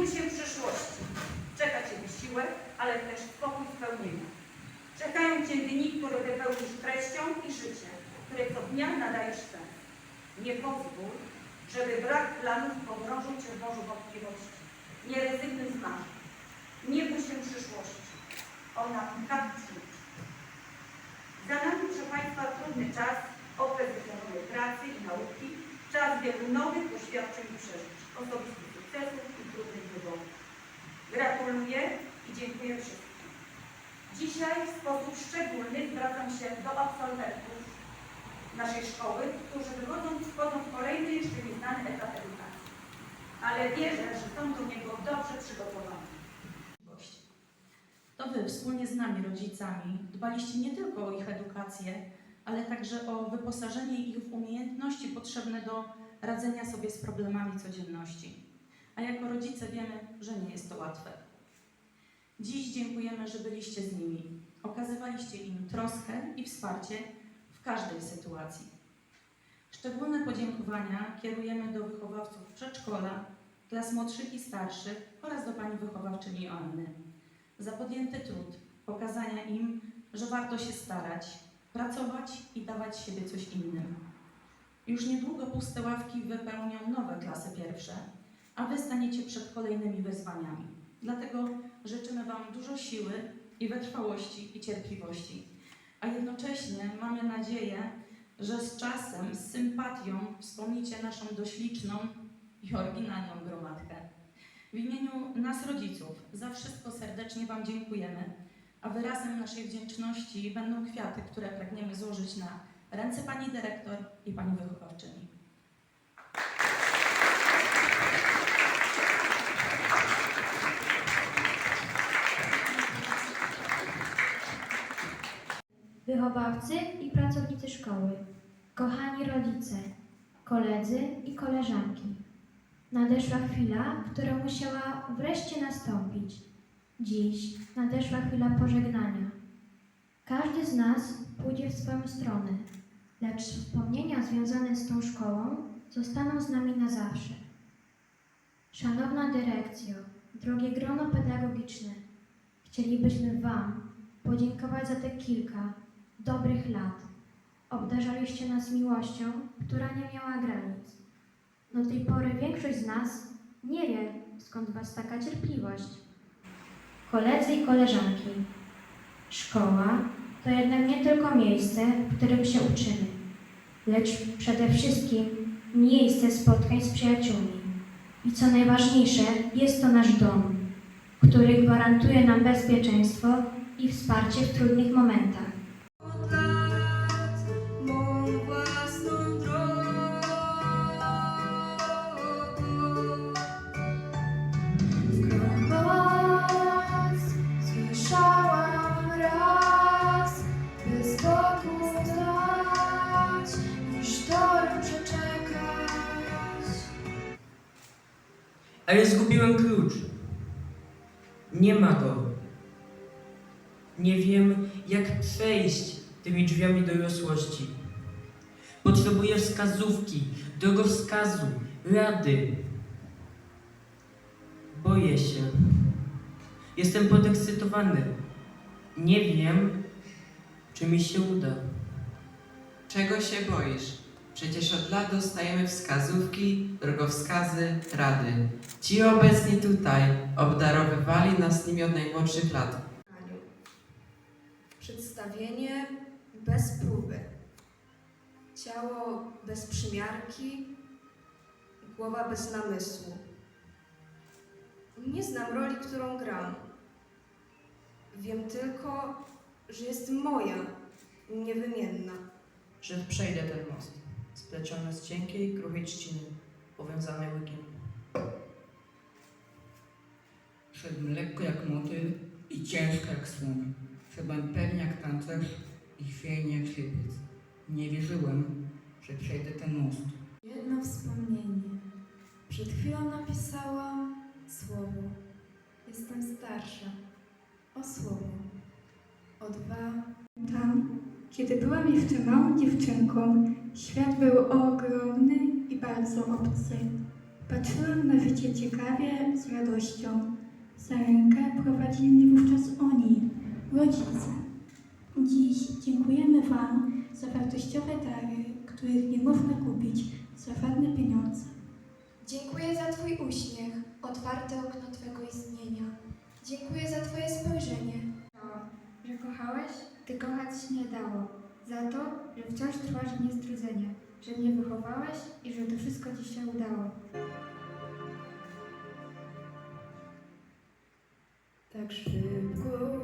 bój się przyszłości. Czeka Cię wysiłek, ale też spokój spełnienia. Czekają Cię dni, które wypełnisz treścią i życiem, które co dnia nadajesz sens. Nie pozwól, żeby brak planów pogrążył Cię w morzu wątpliwości. Nie rezygnuj z marzeń. Nie bój się przyszłości. Ona tak przyjdzie. Za nami, proszę Państwa, trudny czas, okres wykonanej pracy i nauki, czas wielu nowych doświadczeń i przeżyć, osobistych sukcesów i trudnych wyborów. Gratuluję i dziękuję wszystkim. Dzisiaj w sposób szczególny zwracam się do absolwentów naszej szkoły, którzy wychodząc, wchodzą w kolejny jeszcze nieznany etap edukacji. Ale wierzę, że są do niego dobrze przygotowani. To Wy wspólnie z nami, rodzicami, dbaliście nie tylko o ich edukację, ale także o wyposażenie ich w umiejętności potrzebne do radzenia sobie z problemami codzienności. A jako rodzice wiemy, że nie jest to łatwe. Dziś dziękujemy, że byliście z nimi. Okazywaliście im troskę i wsparcie w każdej sytuacji. Szczególne podziękowania kierujemy do wychowawców przedszkola, klas młodszych i starszych oraz do pani wychowawczyni Anny za podjęty trud pokazania im, że warto się starać, pracować i dawać siebie coś innym. Już niedługo puste ławki wypełnią nowe klasy pierwsze, a wy staniecie przed kolejnymi wyzwaniami. Dlatego życzymy Wam dużo siły i wytrwałości i cierpliwości, a jednocześnie mamy nadzieję, że z czasem, z sympatią wspomnicie naszą dośliczną i oryginalną gromadkę. W imieniu nas, rodziców, za wszystko serdecznie Wam dziękujemy, a wyrazem naszej wdzięczności będą kwiaty, które pragniemy złożyć na ręce Pani Dyrektor i Pani Wychowawczyni. Wychowawcy i pracownicy szkoły, kochani rodzice, koledzy i koleżanki. Nadeszła chwila, która musiała wreszcie nastąpić. Dziś nadeszła chwila pożegnania. Każdy z nas pójdzie w swoją stronę, lecz wspomnienia związane z tą szkołą zostaną z nami na zawsze. Szanowna dyrekcjo, drogie grono pedagogiczne, chcielibyśmy Wam podziękować za te kilka dobrych lat. Obdarzaliście nas miłością, która nie miała granic. Do tej pory większość z nas nie wie, skąd Was taka cierpliwość. Koledzy i koleżanki, szkoła to jednak nie tylko miejsce, w którym się uczymy, lecz przede wszystkim miejsce spotkań z przyjaciółmi. I co najważniejsze, jest to nasz dom, który gwarantuje nam bezpieczeństwo i wsparcie w trudnych momentach. Nie ma go. Nie wiem, jak przejść tymi drzwiami dorosłości. Potrzebuję wskazówki, drogowskazu, rady. Boję się. Jestem podekscytowany. Nie wiem, czy mi się uda. Czego się boisz? Przecież od lat dostajemy wskazówki, drogowskazy, rady. Ci obecni tutaj obdarowywali nas nimi od najmłodszych lat. Przedstawienie bez próby. Ciało bez przymiarki, głowa bez namysłu. Nie znam roli, którą gram. Wiem tylko, że jest moja, niewymienna. że przejdę ten most, spleciony z cienkiej, kruchej trzciny, powiązany łykiem. Szedłem lekko jak motyl i ciężko jak słoń. Szedłem pewnie jak tancerz i chwiejnie jak. Nie wierzyłem, że przejdę ten most. Jedno wspomnienie. Przed chwilą napisałam słowo. Jestem starsza. O słowo. O dwa. Tam, kiedy byłam jeszcze małą dziewczynką, świat był ogromny i bardzo obcy. Patrzyłam na życie ciekawie, z radością. Za rękę prowadzili mnie wówczas oni, rodzice. Dziś dziękujemy Wam za wartościowe dary, których nie można kupić za żadne pieniądze. Dziękuję za Twój uśmiech, otwarte okno Twego istnienia. Dziękuję za Twoje spojrzenie. Że kochałeś, ty kochać się nie dało. Za to, że wciąż trwasz w niestrudzenie. Że mnie wychowałeś i że to wszystko ci się udało. Tak szybko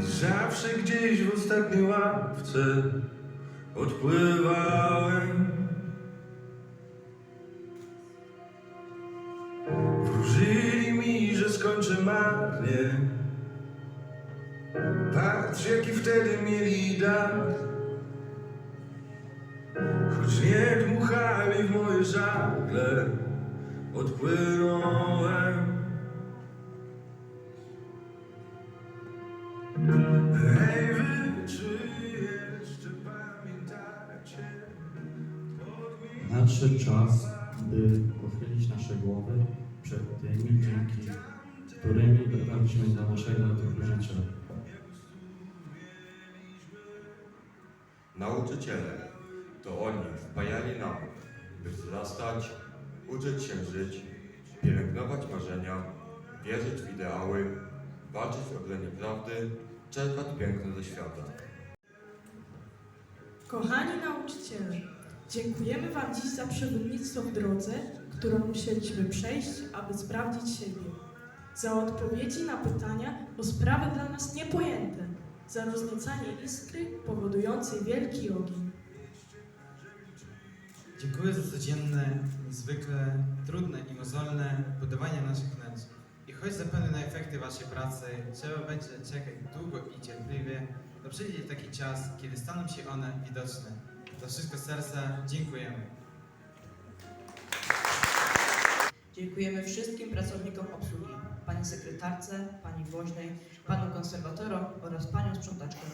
I zawsze gdzieś w ostatniej ławce Odpływałem. Wróżyli mi, że skończę marnie Patrz jaki wtedy mieli dar. Choć nie dmuchali w moje żagle Odpłynąłem Nadszedł czas, by pochylić nasze głowy przed tymi, dzięki którymi dotarliśmy do naszego toku życia. Nauczyciele to oni wpajali nam, by wzrastać, uczyć się żyć, pielęgnować marzenia, wierzyć w ideały, walczyć o bronię prawdy, czerpać piękno ze świata. Kochani nauczyciele, dziękujemy Wam dziś za przewodnictwo w drodze, którą musieliśmy przejść, aby sprawdzić siebie. Za odpowiedzi na pytania o sprawy dla nas niepojęte, za rozniecanie iskry powodującej wielki ogień. Dziękuję za codzienne, niezwykle trudne i mozolne budowanie naszych wnętrz. I choć zapewne na efekty Waszej pracy trzeba będzie czekać długo i cierpliwie, to przyjdzie taki czas, kiedy staną się one widoczne. Za wszystko z serca dziękujemy. Dziękujemy wszystkim pracownikom obsługi, pani sekretarce, pani woźnej, panu konserwatorom oraz paniom sprzątaczkom.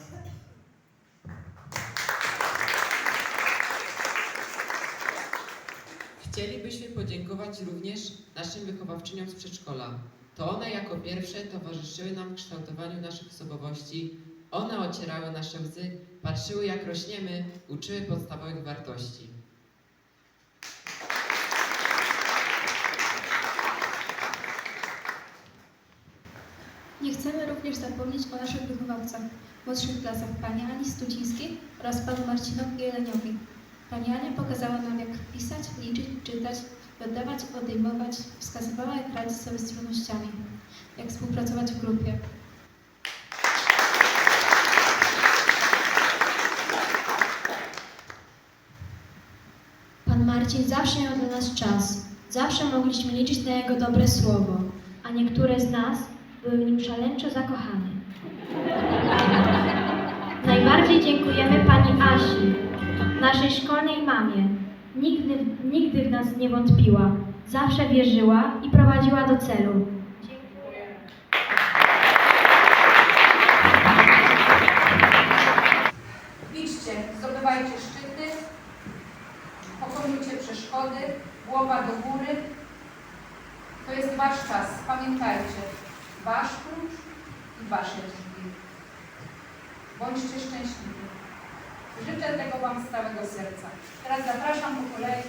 Chcielibyśmy podziękować również naszym wychowawczyniom z przedszkola. To one jako pierwsze towarzyszyły nam w kształtowaniu naszych osobowości. One ocierały nasze łzy, patrzyły jak rośniemy, uczyły podstawowych wartości. Nie chcemy również zapomnieć o naszych wychowawcach w młodszych klasach, pani Ani Studzińskiej oraz panu Marcinowi Jeleniowi. Pani Ania pokazała nam, jak pisać, liczyć, czytać, dodawać, odejmować, wskazywała, jak radzić sobie z trudnościami, jak współpracować w grupie. Marcin zawsze miał dla nas czas. Zawsze mogliśmy liczyć na jego dobre słowo, a niektóre z nas były w nim szaleńczo zakochane. Najbardziej dziękujemy pani Asi, naszej szkolnej mamie. Nigdy, nigdy w nas nie wątpiła, zawsze wierzyła i prowadziła do celu. przeszkody, głowa do góry. To jest Wasz czas, pamiętajcie. Wasz klucz i Wasze drzwi. Bądźcie szczęśliwi. Życzę tego Wam z całego serca. Teraz zapraszam po kolei.